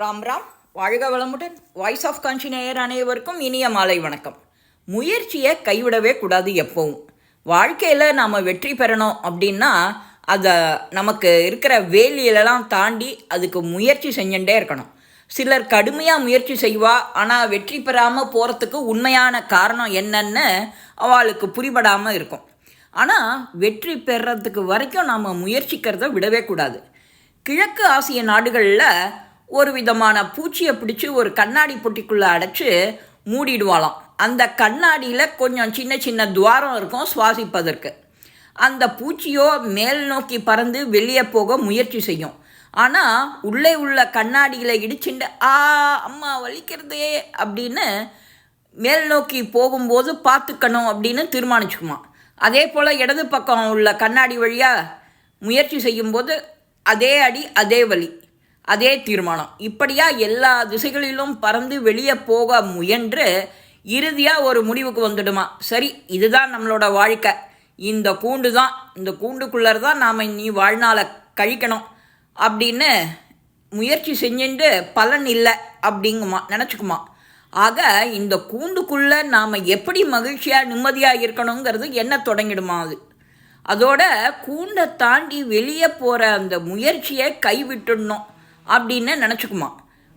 ராம் ராம். வாழ்க வளமுடன். Voice of காஞ்சி நேயர் அனைவருக்கும் இனிய மாலை வணக்கம். முயற்சியை கைவிடவே கூடாது எப்பவும். வாழ்க்கையில் நாம் வெற்றி பெறணும் அப்படின்னா அதை நமக்கு இருக்கிற வேலியிலலாம் தாண்டி அதுக்கு முயற்சி செஞ்சுட்டே இருக்கணும். சிலர் கடுமையாக முயற்சி செய்வா ஆனால் வெற்றி பெறாமல் போகிறதுக்கு உண்மையான காரணம் என்னன்னு அவளுக்கு புரிபடாமல் இருக்கும். ஆனால் வெற்றி பெறத்துக்கு வரைக்கும் நாம் முயற்சிக்கிறத விடவே கூடாது. கிழக்கு ஆசிய நாடுகளில் ஒரு விதமான பூச்சியை பிடிச்சி ஒரு கண்ணாடி பொட்டிக்குள்ளே அடைச்சி மூடிடுவாளாம். அந்த கண்ணாடியில் கொஞ்சம் சின்ன சின்ன துவாரம் இருக்கும் சுவாசிப்பதற்கு. அந்த பூச்சியோ மேல் நோக்கி பறந்து வெளியே போக முயற்சி செய்யும். ஆனால் உள்ளே உள்ள கண்ணாடியில் இடிச்சுண்டு ஆ அம்மா வலிக்கிறதே அப்படின்னு மேல் நோக்கி போகும்போது பார்த்துக்கணும் அப்படின்னு தீர்மானிச்சுக்குமா அதே போல் இடது பக்கம் உள்ள கண்ணாடி வழியாக முயற்சி செய்யும்போது அதே அடி அதே வலி. அதே தீர்மானம். இப்படியா எல்லா திசைகளிலும் பறந்து வெளியே போக முயன்று இறுதியாக ஒரு முடிவுக்கு வந்துடுமா? சரி இதுதான் நம்மளோட வாழ்க்கை. இந்த கூண்டு தான் இந்த கூண்டுக்குள்ளே தான் நாம் நீ வாழ்நாளை கழிக்கணும். அப்படின்னு முயற்சி செஞ்சுட்டு பலன் இல்லை அப்படிங்குமா நினச்சிக்குமா? ஆக இந்த கூண்டுக்குள்ளே நாம் எப்படி மகிழ்ச்சியாக நிம்மதியாக இருக்கணுங்கிறது என்ன தொடங்கிடுமா அது? அதோட கூண்டை தாண்டி வெளியே போகிற அந்த முயற்சியை கைவிட்டுடணும். அப்படின்னு நினச்சிக்குமா.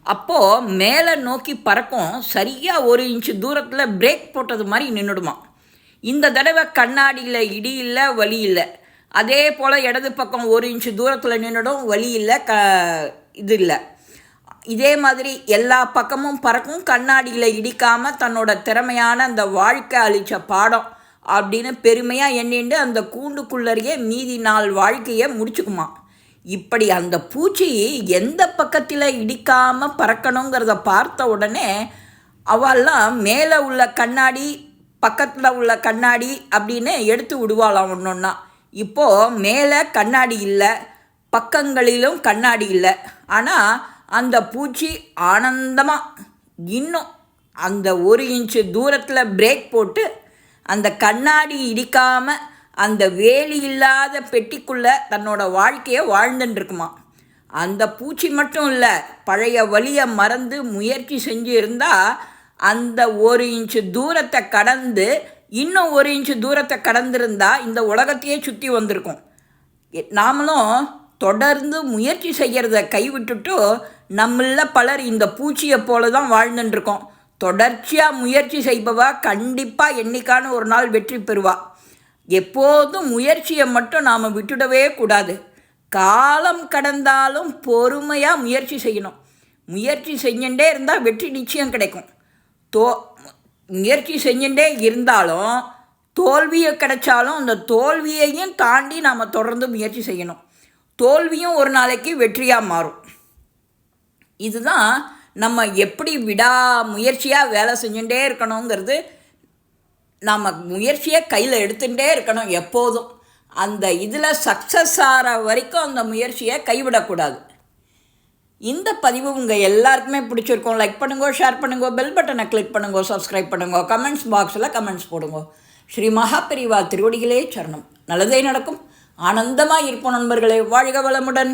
அப்போது மேலே நோக்கி பறக்கும் சரியாக ஒரு இன்ச்சு தூரத்தில் பிரேக் போட்டது மாதிரி நின்றுடுமா இந்த தடவை கண்ணாடியில் இடி இல்லை வலி இல்லை. அதே போல் இடது பக்கம் ஒரு இன்ச்சு தூரத்தில் நின்றுடும் வலி இல்லை க இது இல்லை. இதே மாதிரி எல்லா பக்கமும் பறக்கும் கண்ணாடியில் இடிக்காமல் தன்னோட திறமையான அந்த வாழ்க்கை அளித்த பாடம் அப்படின்னு பெருமையாக எண்ணிண்டு அந்த கூண்டுக்குள்ளறையே மீதி நாள் வாழ்க்கையை முடிச்சுக்குமா. இப்படி அந்த பூச்சி எந்த பக்கத்தில் இடிக்காமல் பறக்கணுங்கிறத பார்த்த உடனே அவெல்லாம் மேலே உள்ள கண்ணாடி பக்கத்தில் உள்ள கண்ணாடி அப்படின்னு எடுத்து விடுவாளாம் ஒன்று ஒன்றா இப்போது மேலே கண்ணாடி இல்லை பக்கங்களிலும் கண்ணாடி இல்லை. ஆனால் அந்த பூச்சி ஆனந்தமாக இன்னும் அந்த ஒரு இன்ச்சு தூரத்தில் பிரேக் போட்டு அந்த கண்ணாடி இடிக்காமல் அந்த வேலி இல்லாத பெட்டிக்குள்ளே தன்னோட வாழ்க்கையை வாழ்ந்துட்டுருக்குமா அந்த பூச்சி மட்டும் இல்லை பழைய வழியை மறந்து முயற்சி செஞ்சு இருந்தால் அந்த ஒரு இன்ச்சு தூரத்தை கடந்து இன்னும் ஒரு இன்ச்சு தூரத்தை கடந்திருந்தா இந்த உலகத்தையே சுற்றி வந்திருக்கும். நாமளும் தொடர்ந்து முயற்சி செய்கிறத கைவிட்டுட்டு நம்மள பலர் இந்த பூச்சியை போல தான் வாழ்ந்துட்டுருக்கோம் தொடர்ச்சியாக முயற்சி செய்பவா கண்டிப்பாக என்றைக்கான ஒரு நாள் வெற்றி பெறுவா. எப்போதும் முயற்சியை மட்டும் நாம் விட்டுடவே கூடாது. காலம் கடந்தாலும் பொறுமையாக முயற்சி செய்யணும். முயற்சி செஞ்சுட்டே இருந்தால் வெற்றி நிச்சயம் கிடைக்கும். தோ முயற்சி செஞ்சுட்டே இருந்தாலும் தோல்வியை கிடைச்சாலும் அந்த தோல்வியையும் தாண்டி நாம் தொடர்ந்து முயற்சி செய்யணும். தோல்வியும் ஒரு நாளைக்கு வெற்றியாக மாறும். இதுதான் நம்ம எப்படி விடா முயற்சியாக வேலை செஞ்சுட்டே இருக்கணுங்கிறது நம்ம முயற்சியை கையில் எடுத்துகிட்டே இருக்கணும் எப்போதும். அந்த இதில் சக்ஸஸ் ஆகிற வரைக்கும் அந்த முயற்சியை கைவிடக்கூடாது. இந்த பதிவு உங்கள் எல்லாருக்குமே பிடிச்சிருக்கோம். லைக் பண்ணுங்க ஷேர் பண்ணுங்க பெல் பட்டனை கிளிக் பண்ணுங்க சப்ஸ்கிரைப் பண்ணுங்க கமெண்ட்ஸ் பாக்ஸில் கமெண்ட்ஸ் போடுங்க. ஸ்ரீ மகாபெரிவா திருவடிகளே சரணம். நல்லதே நடக்கும். ஆனந்தமாக இருப்போம் நண்பர்களே. வாழ்க வளமுடன்.